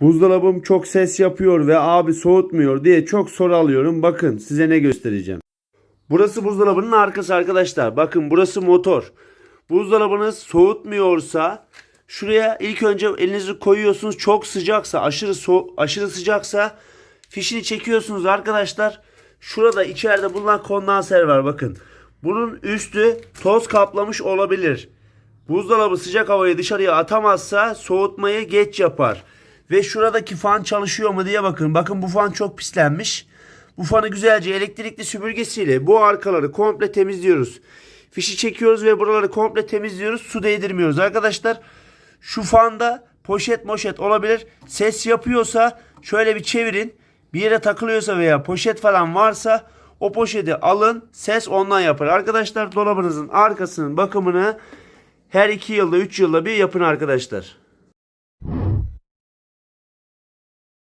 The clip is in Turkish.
Buzdolabım çok ses yapıyor ve abi soğutmuyor diye çok soru alıyorum. Bakın size ne göstereceğim. Burası buzdolabının arkası arkadaşlar. Bakın burası motor. Buzdolabınız soğutmuyorsa şuraya ilk önce elinizi koyuyorsunuz. Çok sıcaksa, aşırı so- aşırı sıcaksa fişini çekiyorsunuz arkadaşlar. Şurada içeride bulunan kondanser var bakın. Bunun üstü toz kaplamış olabilir. Buzdolabı sıcak havayı dışarıya atamazsa soğutmayı geç yapar. Ve şuradaki fan çalışıyor mu diye bakın. Bakın bu fan çok pislenmiş. Bu fanı güzelce elektrikli süpürgesiyle bu arkaları komple temizliyoruz. Fişi çekiyoruz ve buraları komple temizliyoruz. Su değdirmiyoruz arkadaşlar. Şu fanda poşet moşet olabilir. Ses yapıyorsa şöyle bir çevirin. Bir yere takılıyorsa veya poşet falan varsa o poşeti alın. Ses ondan yapar. Arkadaşlar dolabınızın arkasının bakımını her 2 yılda 3 yılda bir yapın arkadaşlar.